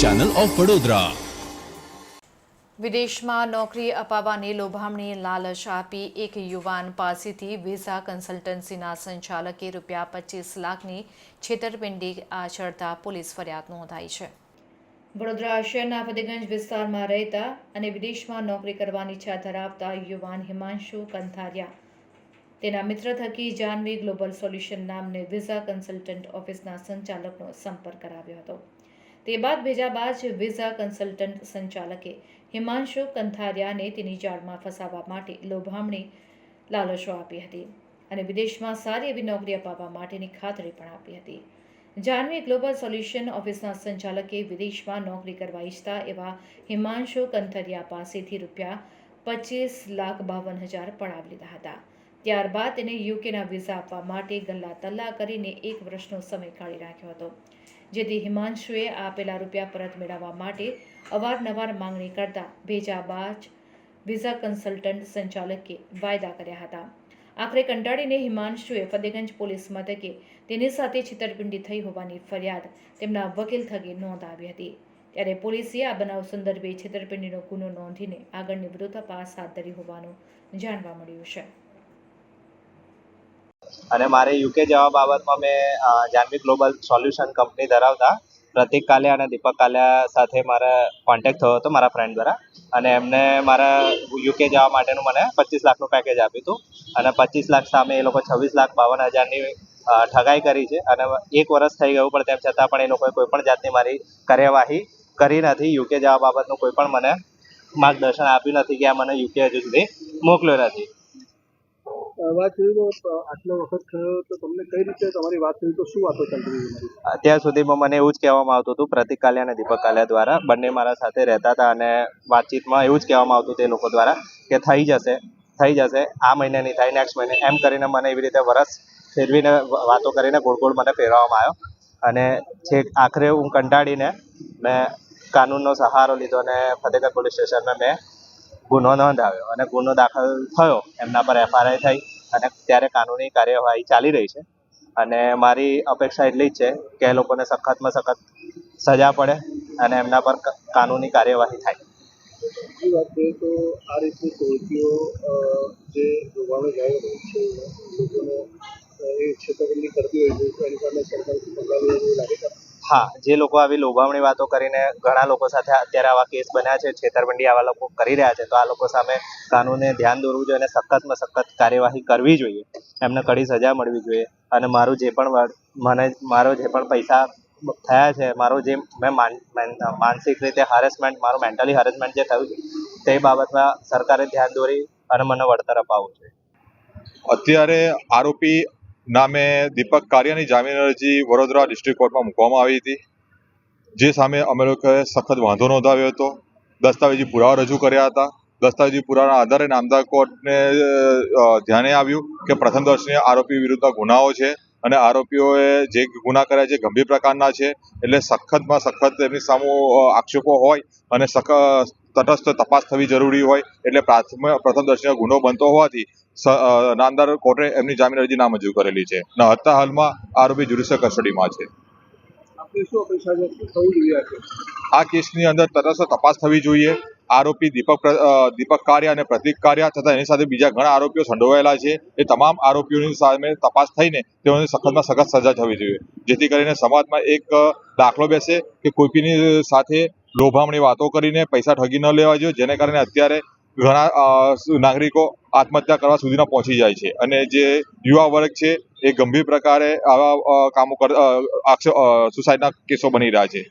Channel of Vadodara વિદેશમાં નોકરી અપાવવાની લોભામણી લાલચ આપી એક યુવાન પાસેથી વિઝા કન્સલ્ટન્સીના સંચાલકે રૂપિયા પચીસ લાખની છેતરપિંડી આચરતા પોલીસ ફરિયાદ નોંધાઈ છે. વડોદરા શહેરના ફતેગંજ વિસ્તારમાં રહેતા અને વિદેશમાં નોકરી કરવાની ઈચ્છા ધરાવતા યુવાન હિમાંશુ કંથારિયા તેના મિત્ર થકી જાનવી ગ્લોબલ સોલ્યુશન નામને વિઝા કન્સલ્ટન્ટ ઓફિસના સંચાલકનો સંપર્ક કરાવ્યો હતો. તે બાદ ભેજા બાદ વિઝા કન્સલ્ટન્ટ સંચાલકે હિમાંશુ કંથારિયાને તેની જાળમાં ફસાવવા માટે લોભામણી લાલચો આપી હતી અને વિદેશમાં સારી એવી નોકરી અપાવવા માટેની ખાતરી પણ આપી હતી. જાનવી ગ્લોબલ સોલ્યુશન ઓફિસના સંચાલકે વિદેશમાં નોકરી કરવા ઈચ્છતા એવા હિમાંશુ કંથરિયા પાસેથી રૂપિયા પચીસ લાખ બાવન હજાર પડાવી લીધા હતા. ત્યારબાદ તેને યુકેના વિઝા આપવા માટે ગલ્લા તલ્લા કરીને એક વર્ષનો સમય કાઢી રાખ્યો હતો. જેથી હિમાંશુએ આપેલા રૂપિયા પરત મેળવવા માટે અવારનવાર માંગણી કરતા ભેજા બાદ વિઝા કન્સલ્ટન્ટ સંચાલકે વાયદા કર્યા હતા. આખરે કંટાળીને હિમાંશુએ ફતેગંજ પોલીસ મથકે તેની સાથે છેતરપિંડી થઈ હોવાની ફરિયાદ તેમના વકીલ થકી નોંધાવી હતી. ત્યારે પોલીસે આ બનાવ સંદર્ભે છેતરપિંડીનો ગુનો નોંધીને આગળની વધુ તપાસ હાથ ધરી હોવાનું જાણવા મળ્યું છે. અને મારે યુકે જવા બાબતમાં મેં જાનવી ગ્લોબલ સોલ્યુશન કંપની ધરાવતા પ્રતિક કાલિયા અને દીપક કાલિયા સાથે મારા કોન્ટેક્ટ થયો હતો મારા ફ્રેન્ડ દ્વારા. અને એમને મારા યુકે જવા માટેનું મને પચીસ લાખનું પેકેજ આપ્યું હતું. અને પચીસ લાખ સામે એ લોકો છવ્વીસ લાખ બાવન હજારની ઠગાઈ કરી છે. અને એક વર્ષ થઈ ગયું પણ તેમ છતાં પણ એ લોકોએ કોઈ પણ જાતની મારી કાર્યવાહી કરી નથી. યુકે જવા બાબતનું કોઈ પણ મને માર્ગદર્શન આપ્યું નથી કે આ મને યુકે હજુ સુધી મોકલ્યો નથી. અત્યાર સુધીમાં મને એવું જ કહેવામાં આવતું હતું, પ્રતિક અને દીપક કાલિયા દ્વારા બંને મારા સાથે રહેતા હતા અને વાતચીતમાં એવું જ કહેવામાં આવતું તે લોકો દ્વારા કે થઈ જશે થઈ જશે, આ મહિને નહીં થાય નેક્સ્ટ મહિને. એમ કરીને મને એવી રીતે વરસ ફેરવીને વાતો કરીને ગોળ ગોળ મને ફેરવવામાં આવ્યો. અને છેક આખરે હું કંટાળીને મેં કાનૂનનો સહારો લીધો અને ફતેગઢ પોલીસ સ્ટેશનમાં મેં ગુનો નોંધાવ્યો અને ગુનો દાખલ થયો. એમના પર એફઆરઆઈ થઈ અને ત્યારે કાનૂની કાર્યવાહી ચાલી રહી છે. અને મારી અપેક્ષા એટલી જ છે કે એ લોકોને સખતમાં સખત સજા પડે અને એમના પર કાનૂની કાર્યવાહી થાય. બીજી તો આ રીતની જે તો એની સામે સરકાર પગલાં લે એવું લાગે છે હા, જે લોકો આવી લોભામણી વાતો કરીને ઘણા લોકો સાથે અત્યારે આવા કેસ બન્યા છે, છેતરપિંડી આવા લોકો કરી રહ્યા છે, તો આ લોકો સામે કાનૂને ધ્યાન દોરવું જોઈએ અને સખતમાં સખત કાર્યવાહી કરવી જોઈએ. એમને કડી સજા મળવી જોઈએ. અને મારું જે પણ મને મારો જે પણ પૈસા થયા છે, મારો જે મેં માન- માન- માનસિક રીતે હરેસમેન્ટ મારું મેન્ટલી હરેસમેન્ટ જે થયું છે, તે બાબતમાં સરકારે ધ્યાન દોરી અને મને વળતર અપાવવું જોઈએ. અત્યારે આરોપી નામે દીપક કારિયાની જામીન અરજી વડોદરા ડિસ્ટ્રિક્ટ કોર્ટમાં મૂકવામાં આવી હતી. જે સામે અમે લોકોએ સખત વાંધો નોંધાવ્યો હતો. દસ્તાવેજી પુરાવા રજૂ કર્યા હતા. દસ્તાવેજી પુરાવાના આધારે નામદાર કોર્ટને ધ્યાને આવ્યું કે પ્રથમ દર્શનીય આરોપી વિરુદ્ધ ગુનાઓ છે અને આરોપીઓએ જે ગુના કર્યા છે ગંભીર પ્રકારના છે. એટલે સખતમાં સખત એમની સામે આક્ષેપો હોય અને સખ તટસ્થ તપાસ થવી જરૂરી હોય એટલે પ્રથમ દર્શનીય ગુનો બનતો હોવાથી નામદાર કોર્ટે એમની જામીન અરજી નામંજૂર કરેલી છે. અને અત્યાર હાલમાં આરોપી જ્યુડિશિયલ કસ્ટડીમાં છે. આ કેસ? આ કેસની અંદર તટસ્થ તપાસ થવી જોઈએ. આરોપી દીપક દીપક કારિયા અને પ્રતિક કારિયા તથા એની સાથે બીજા ઘણા આરોપીઓ સંડોવાયેલા છે. એ તમામ આરોપીઓની સામે તપાસ થઈને તેઓને સખતમાં સખત સજા થવી જોઈએ. જેથી કરીને સમાજમાં એક દાખલો બેસે કે કોઈની સાથે લોભામણી વાતો કરીને પૈસા ઠગી ન લેવા જોઈએ, જેને કારણે અત્યારે ઘણા નાગરિકો આત્મહત્યા કરવા સુધીના પહોંચી જાય છે. અને જે યુવા વર્ગ છે, એ ગંભીર પ્રકારે આવા કામો સુસાઇડના કેસો બની રહ્યા છે.